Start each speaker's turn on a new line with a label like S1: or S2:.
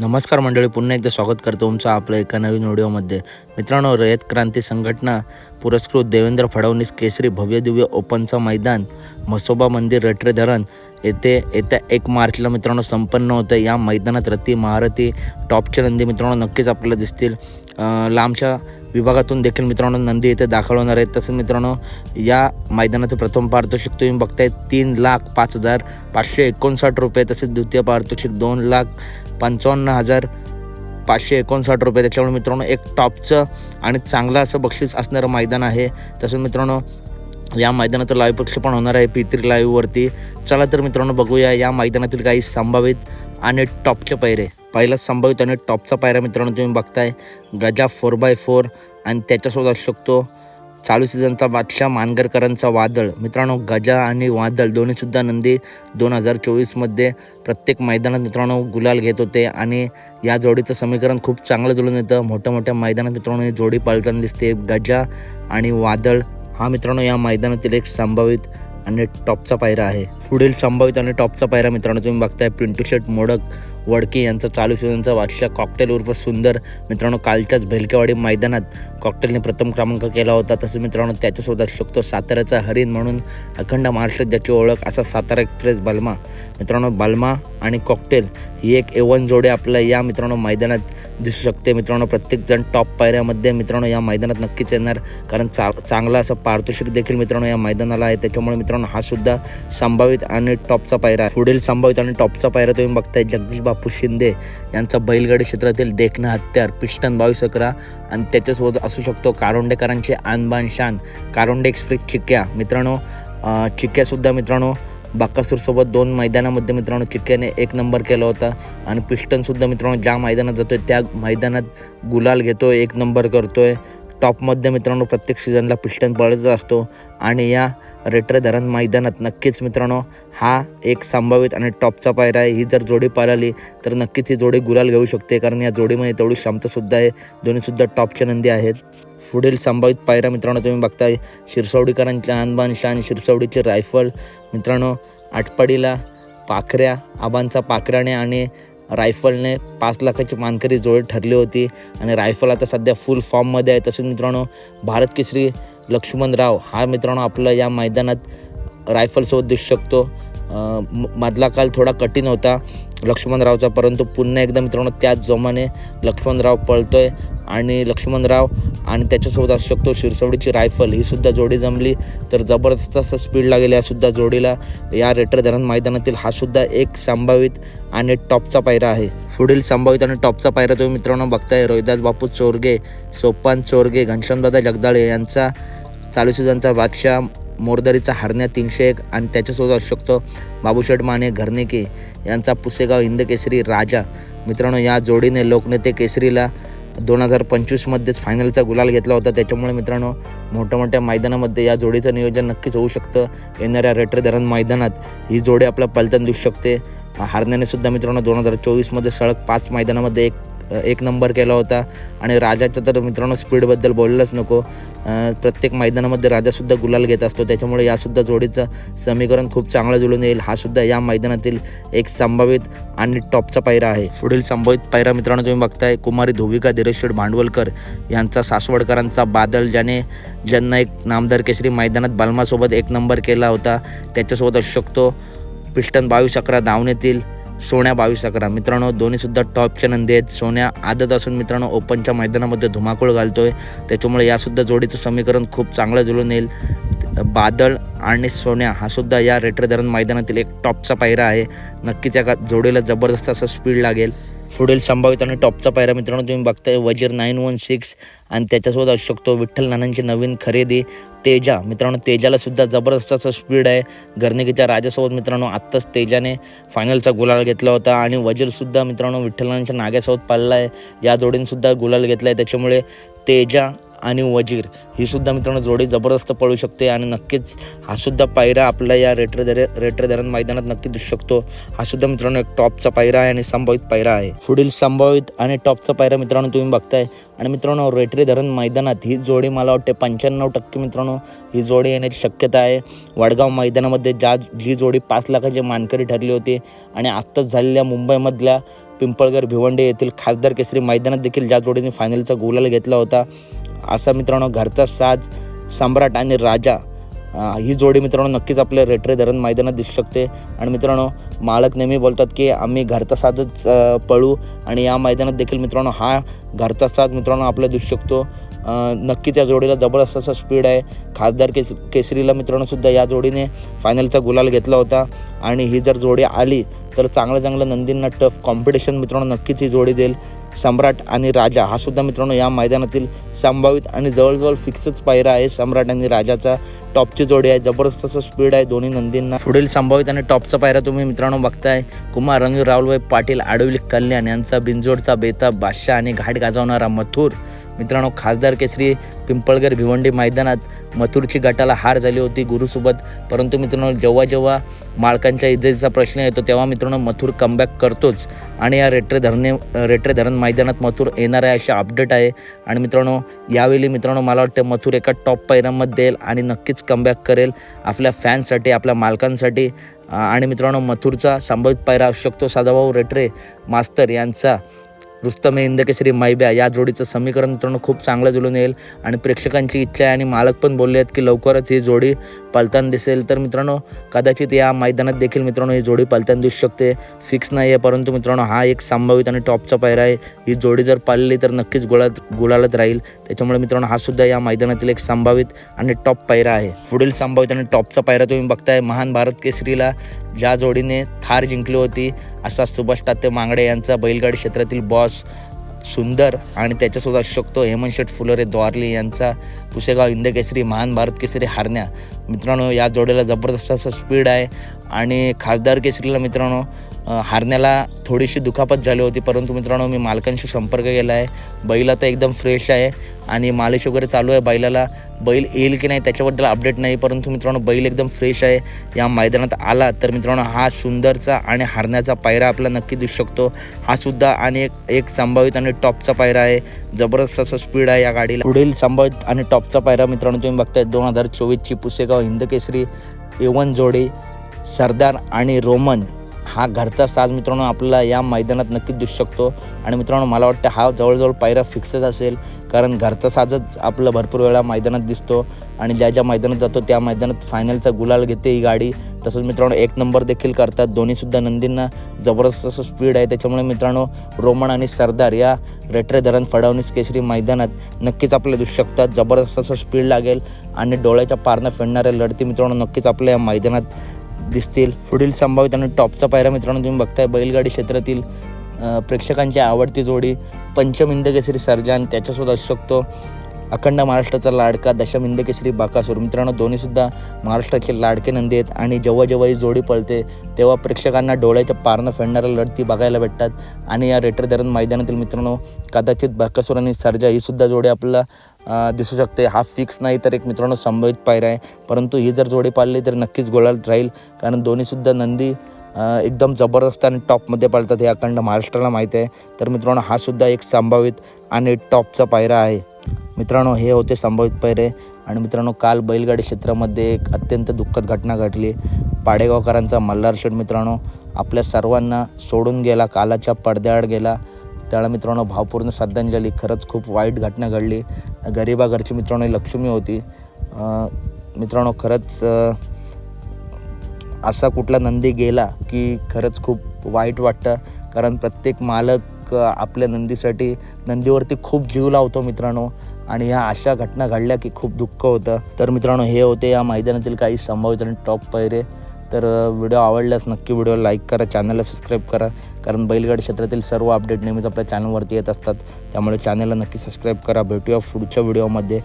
S1: नमस्कार मंडळी पुन्हा एकदा स्वागत करतो तुमचं आपल्या एका नवीन व्हिडिओमध्ये. मित्रांनो रयत क्रांती संघटना पुरस्कृत देवेंद्र फडणवीस केसरी भव्य दिव्य ओपनचं मैदान म्हसोबा मंदिर रटरे धरण येथे येत्या एक मार्चला मित्रांनो संपन्न होतं. या मैदानात रती महारथी टॉपच्या नंदी मित्रांनो नक्कीच आपल्याला दिसतील. लांबच्या विभागातून देखील मित्रांनो नंदी येथे दाखल होणार आहेत. तसं मित्रांनो या मैदानाचं प्रथम पारितोषिक तुम्ही बघताय तीन लाख पाच हजार पाचशे एकोणसाठ रुपये. तसेच द्वितीय पारितोषिक दोन लाख पंचावन्न हजार पाचशे एकोणसाठ रुपये. त्याच्यामुळे मित्रांनो एक टॉपचं आणि चांगलं असं बक्षीस असणारं मैदान आहे. तसंच मित्रांनो या मैदानाचं लाईव्ह प्रक्षेपण होणार आहे पी थ्री लाईव्हवरती चला तर मित्रांनो बघूया या मैदानातील काही संभावित आणि टॉपचे पैरे पहिला संभावित आणि टॉपचा पायरा मित्रांनो तुम्ही बघताय. गजा फोर बाय फोर आणि त्याच्यासोबत असू शकतो. चालू सीझनचा बादशाह मानगरकरांचा वादळ. मित्रांनो गजा आणि वादळ दोन्हीसुद्धा नंदी दोन हजार चोवीसमध्ये प्रत्येक मैदानात मित्रांनो गुलाल घेत होते आणि या जोडीचं समीकरण खूप चांगलं जुळून येतं. मोठ्या मोठ्या मैदानात मित्रांनो ही जोडी पाळताना दिसते. गजा आणि वादळ हा मित्रांनो या मैदानातील एक संभावित आणि टॉपचा पायरा आहे. पुढील संभावित आणि टॉपचा पायरा मित्रांनो तुम्ही बघताय. पिंटू शेट मोडक वडकी यांचा चालू सीझनचा बादशाह कॉकटेल उर्फ सुंदर. मित्रांनो कालच्याच भेलकेवाडी मैदानात कॉकटेलने प्रथम क्रमांक केला होता. तसं मित्रांनो त्याच्यासोबत असू शकतो साताऱ्याचा हरिण म्हणून अखंड महाराष्ट्रात ज्याची ओळख असा सातारा एक्सप्रेस बल्मा. मित्रांनो बल्मा आणि कॉकटेल ही एक एवन जोडे आपल्या या मित्रांनो मैदानात दिसू शकते. मित्रांनो प्रत्येकजण टॉप पायऱ्यामध्ये मित्रांनो या मैदानात नक्कीच येणार. कारण चा चांगला असं पारितोषिक देखील मित्रांनो या मैदानाला आहे. त्याच्यामुळे मित्रांनो हा सुद्धा संभावित आणि टॉपचा पायरा पुढील संभावित आणि टॉपचा पायरा तुम्ही बघताय. जगदीश बाप शिंदे यांचा बैलगाडी क्षेत्रातील देखणं हत्यार पिष्टन बावीस अकरा आणि त्याच्यासोबत असू शकतो कारोंडेकरांचे आणबान शान कारोंडे एक्सप्रेस चिक्क्या. मित्रांनो चिक्क्यासुद्धा मित्रांनो बाकासूरसोबत दोन मैदानामध्ये मित्रांनो चिक्क्याने एक नंबर केला होता आणि पिष्टनसुद्धा मित्रांनो ज्या मैदानात जातोय त्या मैदानात गुलाल घेतोय एक नंबर करतोय. टॉपमध्ये मित्रांनो प्रत्येक सीझनला पिस्टन पळतच असतो. आणि या रेट्रे धरण मैदानात नक्कीच मित्रांनो हा एक संभावित आणि टॉपचा पायरा आहे. ही जर जोडी पाळाली तर नक्कीच ही जोडी गुलाल घेऊ शकते. कारण या जोडीमध्ये तेवढी क्षमतासुद्धा आहे. दोन्हीसुद्धा टॉपचे नंदी आहेत. पुढील संभावित पायऱ्या मित्रांनो तुम्ही बघताय. शिरसवडीकरांच्या अनबान शान शिरसवडीचे रायफल. मित्रांनो आटपाडीला पाखऱ्या आबांचा पाखऱ्याने आणि रायफलने पाच लाखाची मानकरी जोड ठरली होती आणि रायफल आता सध्या फुल फॉर्ममध्ये आहे. तसेच मित्रांनो भारत केसरी लक्ष्मणराव हा मित्रांनो आपलं या मैदानात रायफलसोबत दिसू शकतो. मधला काल थोडा कठीण होता लक्ष्मणरावचा परंतु पुन्हा एकदा मित्रांनो त्याच जोमाने लक्ष्मणराव पळतोय आणि लक्ष्मणराव आणि त्याच्यासोबत असू शकतो शिरसवडीची रायफल. ही सुद्धा जोडी जमली तर जबरदस्त असं स्पीड लागेल या सुद्धा जोडीला. या रेटर धरण मैदानातील हा सुद्धा एक संभावित आणि टॉपचा पायरा आहे. पुढील संभावित आणि टॉपचा पायरा तुम्ही मित्रांनो बघताय. रोहिदास बापू चोरगे सोपान चोरगे घनश्यामदादा जगदाळे यांचा चालू सीझनचा बादशाह मोरदरीचा हरण्या तीनशे एक आणि त्याच्यासोबत असू शकतो बाबूशेठ माने घरनेके यांचा पुसेगाव हिंद केसरी राजा. मित्रांनो या जोडीने लोकनेते केसरीला दोन हजार पंचवीसमध्येच फायनलचा गुलाल घेतला होता. त्याच्यामुळे मित्रांनो मोठ्या मोठ्या मैदानामध्ये या जोडीचं नियोजन नक्कीच होऊ शकतं. येणाऱ्या रेटर धरण मैदानात ही जोडी आपल्या पलटण दिसू शकते. हरण्याने सुद्धा मित्रांनो दोन हजार चोवीसमध्ये सलग पाच मैदानामध्ये एक एक नंबर केला होता. आणि राजाच्या तर मित्रांनो स्पीडबद्दल बोललंच नको. प्रत्येक मैदानामध्ये राजासुद्धा गुलाल घेत असतो. त्याच्यामुळे यासुद्धा जोडीचं समीकरण खूप चांगलं जुळून येईल. हा सुद्धा या मैदानातील एक संभावित आणि टॉपचा पायरा आहे. पुढील संभावित पायरा मित्रांनो तुम्ही बघताय. कुमारी धोविका धीरेश्वर भांडवलकर यांचा सासवडकरांचा बादल ज्याने ज्यांना एक नामदार केसरी मैदानात बालमासोबत एक नंबर केला होता. त्याच्यासोबत असू शकतो पिस्टन बावीस अकरा धावण्यातील सोन्या बावीस अकरा. मित्रांनो दोन्हीसुद्धा टॉपच्या नंदी आहेत. सोन्या आदत असून मित्रांनो ओपनच्या मैदानामध्ये धुमाकूळ घालतोय. त्याच्यामुळे यासुद्धा जोडीचं समीकरण खूप चांगलं जुळून येईल. बादल आणि सोन्या हा सुद्धा या रेटर धरण मैदानातील एक टॉपचा पायरा आहे. नक्कीच या जोडीला जबरदस्त असं स्पीड लागेल. पुढील संभावित आणि टॉपचा पायरा मित्रांनो तुम्ही बघताय वजीर नाईन वन सिक्स आणि त्याच्यासोबत असू शकतो विठ्ठल नानांची नवीन खरेदी. तेजा मित्रांनो तेजाला सुद्धा जबरदस्त असं स्पीड आहे. गर्निकीच्या राजासोबत मित्रांनो आत्ताच तेजाने फायनलचा गुलाल घेतला होता आणि वजीरसुद्धा मित्रांनो विठ्ठल नानांच्या नाग्यासोबत पाळला आहे या जोडीनसुद्धा गुलाल घेतला आहे त्याच्यामुळे तेजा आणि वजीर. ही सुद्धा मित्रांनो जोडी जबरदस्त पळू शकते आणि नक्कीच हा सुद्धा पायरा आपला या रेटर दरे रेटर धरण मैदानात नक्की दिसू शकतो. हा सुद्धा मित्रांनो एक टॉपचा पायरा आहे आणि संभावित पायरा आहे. पुढील संभावित आणि टॉपचा पायरा मित्रांनो तुम्ही बघताय. आणि मित्रांनो रेटरी धरण मैदानात ही जोडी मला वाटते पंच्याण्णव टक्के मित्रांनो ही जोडी येण्याची शक्यता आहे. वडगाव मैदानामध्ये ज्या जी जोडी पाच लाखाची मानकरी ठरली होती आणि आत्ताच झालेल्या मुंबईमधल्या पिंपळगर भिवंडे येथील खासदार केसरी मैदानात देखील ज्या जोडीने फायनलचा गोलाला घेतला होता असा मित्रांनो घरचा साज सम्राट आणि राजा ही जोडी मित्रांनो नक्कीच आपल्या रेटरे धरण मैदानात दिसू शकते. आणि मित्रांनो मालक नेहमी बोलतात की आम्ही घरचा साजच पळू आणि या मैदानात देखील मित्रांनो हा घरचा साज मित्रांनो आपला दिसू शकतो. नक्कीच या जोडीला जबरदस्त असा स्पीड आहे. खासदार केस केसरीला मित्रांनो सुद्धा या जोडीने फायनलचा गुलाल घेतला होता. आणि ही जर जोडी आली तर चांगलं चांगलं नंदींना टफ कॉम्पिटिशन मित्रांनो नक्कीच ही जोडी देईल. सम्राट आणि राजा हा सुद्धा मित्रांनो या मैदानातील संभावित आणि जवळजवळ फिक्सच पायरा आहे सम्राट आणि राजाचा. टॉपची जोडी आहे जबरदस्त असं स्पीड आहे दोन्ही नंदींना. पुढील संभावित आणि टॉपचा पायरा तुम्ही मित्रांनो बघताय. कुमार रणवीर राहुलभाई पाटील आडवली कल्याण यांचा बिंजोडचा बेताब बादशाह आणि घाट गाजवणारा मथुर. मित्रांनो खासदार केसरी पिंपळगर भिवंडी मैदानात मथुरची गटाला हार झाली होती गुरुसोबत. परंतु मित्रांनो जेव्हा जेव्हा मालकांच्या इज्जतीचा प्रश्न येतो तेव्हा मित्रांनो मथुर कमबॅक करतोच. आणि या रेट्रे धरणे रेट्रे धरण मैदानात मथुर येणार आहे अशी अपडेट आहे. आणि मित्रांनो यावेळी मित्रांनो मला वाटतं मथुर एका टॉप पैरामध्ये येईल आणि नक्कीच कमबॅक करेल आपल्या फॅन्ससाठी आपल्या मालकांसाठी. आणि मित्रांनो मथुरचा संभावित पायरा असू शकतो सदाभाऊ रेट्रे मास्तर यांचा. रुस्तम इंद इंदकेसरी मैब्या या जोडीचं समीकरण मित्रांनो खूप चांगलं जुळून येईल. आणि प्रेक्षकांची इच्छा आहे आणि मालक पण बोलले आहेत की लवकरच ही जोडी पलताना दिसेल. तर मित्रांनो कदाचित या मैदानात देखील मित्रांनो ही जोडी पलताना दिसू शकते. फिक्स नाही आहे परंतु मित्रांनो हा एक संभावित आणि टॉपचा पायरा आहे. ही जोडी जर पाळली तर नक्कीच गुळात गुलालत राहील. त्याच्यामुळे मित्रांनो हा सुद्धा या मैदानातील एक संभावित आणि टॉप पायरा आहे. पुढील संभावित आणि टॉपचा पायरा तुम्ही बघताय. महान भारत केसरीला ज्या जोडीने थार जिंकली होती असा सुभाष तात्या मांगडे यांचा बैलगाडी क्षेत्रातील बॉस सुंदर आणि त्याच्यासोबत असू शकतो हेमंत शेठ फुलरे द्वारली यांचा पुसेगाव इंदकेसरी महान भारत केसरी हारण्या. मित्रांनो या जोडीला जबरदस्त असं स्पीड आहे. आणि खासदार केसरीला मित्रांनो हारण्याला थोडीशी दुखापत झाली होती. परंतु मित्रांनो मी मालकांशी संपर्क केला आहे बैल आता एकदम फ्रेश आहे आणि मालिश वगैरे चालू आहे. बैलाला बैल येईल की नाही त्याच्याबद्दल अपडेट नाही. परंतु मित्रांनो बैल एकदम फ्रेश आहे. या मैदानात आला तर मित्रांनो हा सुंदरचा आणि हारण्याचा पायरा आपला नक्की दिसू शकतो. हा सुद्धा आणि एक एक संभावित आणि टॉपचा पायरा आहे. जबरदस्त असं स्पीड आहे या गाडीला. पुढील संभावित आणि टॉपचा पायरा मित्रांनो तुम्ही बघताय. दोन हजार चोवीसची पुसेगाव हिंदकेसरी एवन जोडी सरदार आणि रोमन हा घरचा साज मित्रांनो आपल्याला या मैदानात नक्कीच दिसू शकतो. आणि मित्रांनो मला वाटतं हा जवळजवळ पायरा फिक्सच असेल कारण घरचा साजच आपलं भरपूर वेळा मैदानात दिसतो. आणि ज्या ज्या मैदानात जातो त्या मैदानात फायनलचा गुलाल घेते ही गाडी. तसंच मित्रांनो एक नंबर देखील करतात. दोन्हीसुद्धा नंदींना जबरदस्त असं स्पीड आहे. त्याच्यामुळे मित्रांनो रोमन आणि सरदार या रेटरे धरण फडवणीस केसरी मैदानात नक्कीच आपले दिसू शकतात. जबरदस्त असं स्पीड लागेल आणि डोळ्याच्या पारनं फेडणाऱ्या लढती मित्रांनो नक्कीच आपल्या या मैदानात दिसतील. पुढील संभावित आणि टॉपचा पायरा मित्रांनो तुम्ही बघताय. बैलगाडी क्षेत्रातील प्रेक्षकांची आवडती जोडी पंचमिंद केसरी सर्जान त्याच्यासोबत असू शकतो. अखंड महाराष्ट्राचा लाडका दशमिंद केसरी बाकासूर. मित्रांनो दोन्हीसुद्धा महाराष्ट्राचे लाडके नंदी आहेत आणि जेव्हा जेव्हा ही जोडी पळते तेव्हा प्रेक्षकांना डोळ्याच्या पारणं फेडणाऱ्या लढती बघायला भेटतात. आणि या रेटर धरण मैदानातील मित्रांनो कदाचित बाकासूर आणि सर्जा ही सुद्धा जोडी आपल्याला दिसू शकते. हा फिक्स नाही तर एक मित्रांनो संभावित पायरा आहे. परंतु ही जर जोडी पाळली तर नक्कीच गोळात राहील. कारण दोन्हीसुद्धा नंदी एकदम जबरदस्त आणि टॉपमध्ये पाळतात हे अखंड महाराष्ट्राला माहीत आहे. तर मित्रांनो हा सुद्धा एक संभावित आणि टॉपचा पायरा आहे. मित्रांनो हे होते संभावित पायरे. आणि मित्रांनो काल बैलगाडी क्षेत्रामध्ये एक अत्यंत दुःखद घटना घडली. पाडेगावकरांचा मल्हार शेठ मित्रांनो आपल्या सर्वांना सोडून गेला कालाच्या पडद्याआड गेला. त्याला मित्रांनो भावपूर्ण श्रद्धांजली. खरंच खूप वाईट घटना घडली. गरिबाघरची मित्रांनो ही लक्ष्मी होती. मित्रांनो खरंच असा कुठला नंदी गेला की खरंच खूप वाईट वाटतं. कारण प्रत्येक मालक आपल्या नंदीसाठी नंदीवरती खूप जीव लावतो मित्रांनो. आणि ह्या अशा घटना घडल्या की खूप दुःख होतं. तर मित्रांनो हे होते या मैदानातील काही संभावित आणि टॉप पैरे तर व्हिडिओ आवडल्यास नक्की व्हिडिओ लाईक करा चॅनलला सबस्क्राईब करा. कारण बैलगाडी क्षेत्रातील सर्व अपडेट नेहमीच आपल्या चॅनलवरती येत असतात. त्यामुळे चॅनलला नक्की सबस्क्राईब करा. भेटूया पुढच्या व्हिडिओमध्ये.